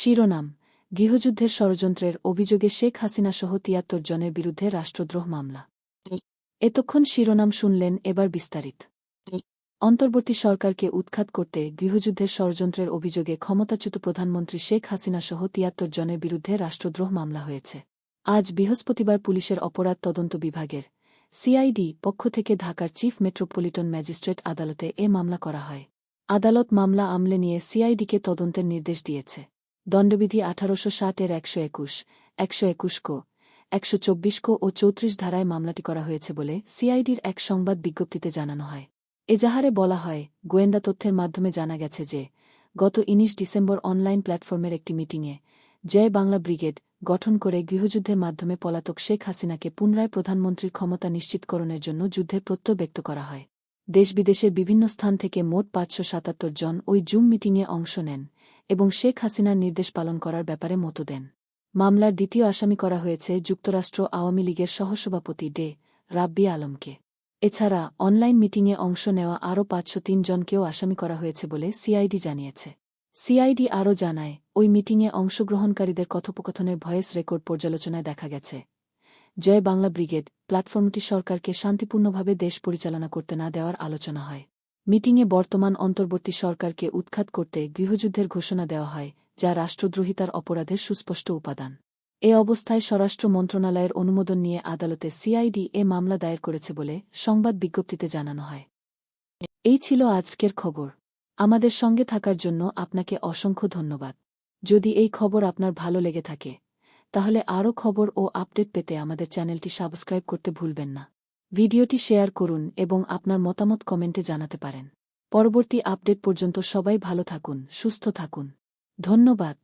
শিরোনাম, গৃহযুদ্ধের ষড়যন্ত্রের অভিযোগে শেখ হাসিনা সহ তিয়াত্তর জনের বিরুদ্ধে রাষ্ট্রদ্রোহ মামলা। এতক্ষণ শিরোনাম শুনলেন এবার বিস্তারিত। অন্তর্বর্তী সরকারকে উৎখাত করতে গৃহযুদ্ধের ষড়যন্ত্রের অভিযোগে ক্ষমতাচ্যুত প্রধানমন্ত্রী শেখ হাসিনা সহ তিয়াত্তর জনের বিরুদ্ধে রাষ্ট্রদ্রোহ মামলা হয়েছে। আজ বৃহস্পতিবার পুলিশের অপরাধ তদন্ত বিভাগের সিআইডি পক্ষ থেকে ঢাকার চিফ মেট্রোপলিটন ম্যাজিস্ট্রেট আদালতে এ মামলা করা হয়। আদালত মামলা আমলে নিয়ে সিআইডিকে তদন্তের নির্দেশ দিয়েছে। দণ্ডবিধি আঠারোশো ষাটের একশো একুশ একশো একুশ কো একশো চব্বিশ কো ও চৌত্রিশ ধারায় মামলাটি করা হয়েছে বলে সিআইডির এক সংবাদ বিজ্ঞপ্তিতে জানানো হয়। এজাহারে বলা হয়, গোয়েন্দা তথ্যের মাধ্যমে জানা গেছে যে, গত ইনিশ ডিসেম্বর অনলাইন প্ল্যাটফর্মের একটি মিটিংয়ে জয় বাংলা ব্রিগেড গঠন করে গৃহযুদ্ধের মাধ্যমে পলাতক শেখ হাসিনাকে পুনরায় প্রধানমন্ত্রীর ক্ষমতা নিশ্চিতকরণের জন্য যুদ্ধের প্রত্যয় ব্যক্ত করা হয়। দেশ বিদেশের বিভিন্ন স্থান থেকে মোট পাঁচশো সাতাত্তর জন ওই জুম মিটিংয়ে অংশ নেন। এবং শেখ হাসিনার নির্দেশ পালন করার ব্যাপারে মত দেন। মামলার দ্বিতীয় আসামি করা হয়েছে যুক্তরাষ্ট্র আওয়ামী লীগের সহসভাপতি ডে রাব্বি আলমকে। এছাড়া, অনলাইন মিটিংয়ে অংশ নেওয়া আরও পাঁচশো তিন জনকেও আসামি করা হয়েছে বলে সিআইডি জানিয়েছে। সিআইডি আরও জানায়, ওই মিটিংয়ে অংশগ্রহণকারীদের কথোপকথনের ভয়েস রেকর্ড পর্যালোচনায় দেখা গেছে। জয় বাংলা ব্রিগেড, প্ল্যাটফর্মটি সরকারকে শান্তিপূর্ণভাবে দেশ পরিচালনা করতে না দেওয়ার আলোচনা হয়। মিটিংয়ে বর্তমান অন্তর্বর্তী সরকারকে উৎখাত করতে গৃহযুদ্ধের ঘোষণা দেওয়া হয়, যা রাষ্ট্রদ্রোহিতার অপরাধের সুস্পষ্ট উপাদান। এ অবস্থায় স্বরাষ্ট্র মন্ত্রণালয়ের অনুমোদন নিয়ে আদালতে সিআইডি এ মামলা দায়ের করেছে বলে সংবাদ বিজ্ঞপ্তিতে জানানো হয়। এই ছিল আজকের খবর। আমাদের সঙ্গে থাকার জন্য আপনাকে অসংখ্য ধন্যবাদ। যদি এই খবর আপনার ভালো লেগে থাকে, তাহলে আরও খবর ও আপডেট পেতে আমাদের চ্যানেলটি সাবস্ক্রাইব করতে ভুলবেন না। ভিডিওটি শেয়ার করুন এবং আপনার মতামত কমেন্টে জানাতে পারেন। পরবর্তী আপডেট পর্যন্ত সবাই ভালো থাকুন, সুস্থ থাকুন। ধন্যবাদ।